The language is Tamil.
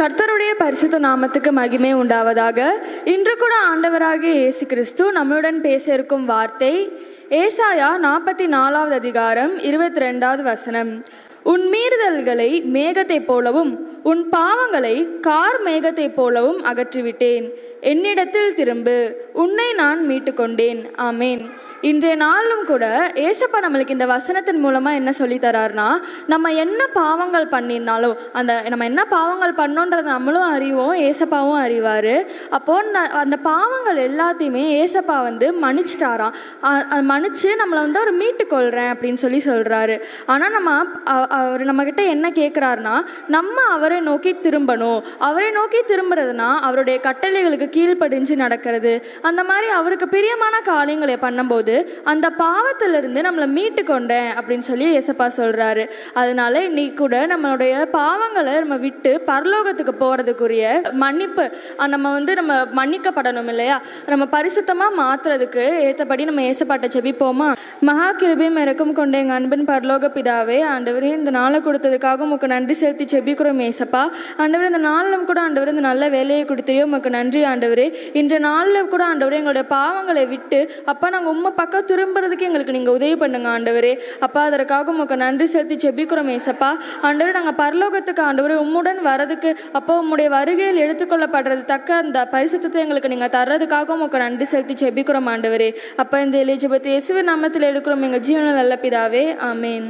கர்த்தருடைய பரிசுத்த நாமத்துக்கு மகிமை உண்டாவதாக. இன்று கூட ஆண்டவராகிய இயேசு கிறிஸ்து நம்முடன் பேச இருக்கும் வார்த்தை ஏசாயா நாற்பத்தி நாலாவது அதிகாரம் இருபத்தி ரெண்டாவது வசனம். உன் மீறுதல்களை மேகத்தைப் போலவும் உன் பாவங்களை கார் மேகத்தைப் போலவும் அகற்றிவிட்டேன். என்னிடத்தில் திரும்பு உன்னை நான் மீட்டுக்கொண்டேன். ஆமேன். இன்றைய நாளும் கூட ஏசப்பா நம்மளுக்கு இந்த வசனத்தின் மூலமாக என்ன சொல்லி நம்ம என்ன பாவங்கள் பண்ணியிருந்தாலும் அந்த நம்ம என்ன பாவங்கள் பண்ணோன்றத நம்மளும் அறிவோம் ஏசப்பாவும் அறிவார். அப்போது ந- அந்த பாவங்கள் எல்லாத்தையுமே ஏசப்பா வந்து மன்னிச்சிட்டாராம். அ- மன்னித்து மன்னிச்சு நம்மளை வந்து அவர் மீட்டுக்கொள்கிறேன் அப்படின்னு சொல்லி சொல்கிறாரு ஆனால் நம்ம அவர் நம்மக்கிட்ட என்ன கேட்குறாருனா நம்ம அவரை நோக்கி திரும்பணும். அவரை நோக்கி திரும்புறதுனா அவருடைய கட்டளைகளுக்கு கீழ்ப்படிஞ்சு நடக்கிறது. அந்த மாதிரி அவருக்கு பிரியமான காரியங்களை பண்ணும்போது அந்த பாவத்திலிருந்து நம்மளை மீட்டு கொண்டேன் அப்படின்னு சொல்லி ஏசப்பா சொல்கிறாரு அதனால இன்னைக்கு கூட நம்மளுடைய பாவங்களை நம்ம விட்டு பரலோகத்துக்கு போகிறதுக்குரிய மன்னிப்பு நம்ம வந்து நம்ம மன்னிக்கப்படணும் இல்லையா? நம்ம பரிசுத்தமாக மாற்றுறதுக்கு ஏற்றபடி நம்ம ஏசப்பாட்ட செபிப்போமா மகா கிருபியும் இறக்கம் கொண்ட எங்கள் அன்பின் பரலோக பிதாவே ஆண்டவரே இந்த நாளை கொடுத்ததுக்காக உமக்கு நன்றி செலுத்தி செபிக்கிறோம் இயேசப்பா ஆண்டவர் இந்த நாளிலும் கூட ஆண்டவர் இந்த நல்ல வேலையை கொடுத்துறியோ உமக்கு நன்றி ஆண்டவரே. இன்ற நாளில் கூட ஆண்டவரே எங்களுடைய பாவங்களை விட்டு அப்பா நாங்கள் உம்மை பக்கம் திரும்புறதுக்கு எங்களுக்கு நீங்கள் உதவி பண்ணுங்க ஆண்டவரே. அப்பா அதற்காக உமக்கு நன்றி செலுத்தி செபிக்கிறோம் ஏசப்பா. ஆண்டவரே நாங்கள் பரலோகத்துக்கு ஆண்டவரே உம்முடன் வரதுக்கு அப்போ உம்முடைய வருகையில் எடுத்துக்கொள்ளப்படுறது தக்க அந்த பரிசுத்தத்தை எங்களுக்கு நீங்கள் தர்றதுக்காக உமக்கு நன்றி செலுத்தி செபிக்கிறோம் ஆண்டவரே. அப்பா இந்த எலிஜபத் இயேசுவின் நாமத்தில் எடுக்கிறோம். எங்கள் ஜீவனில் நல்ல பிதாவே ஆமேன்.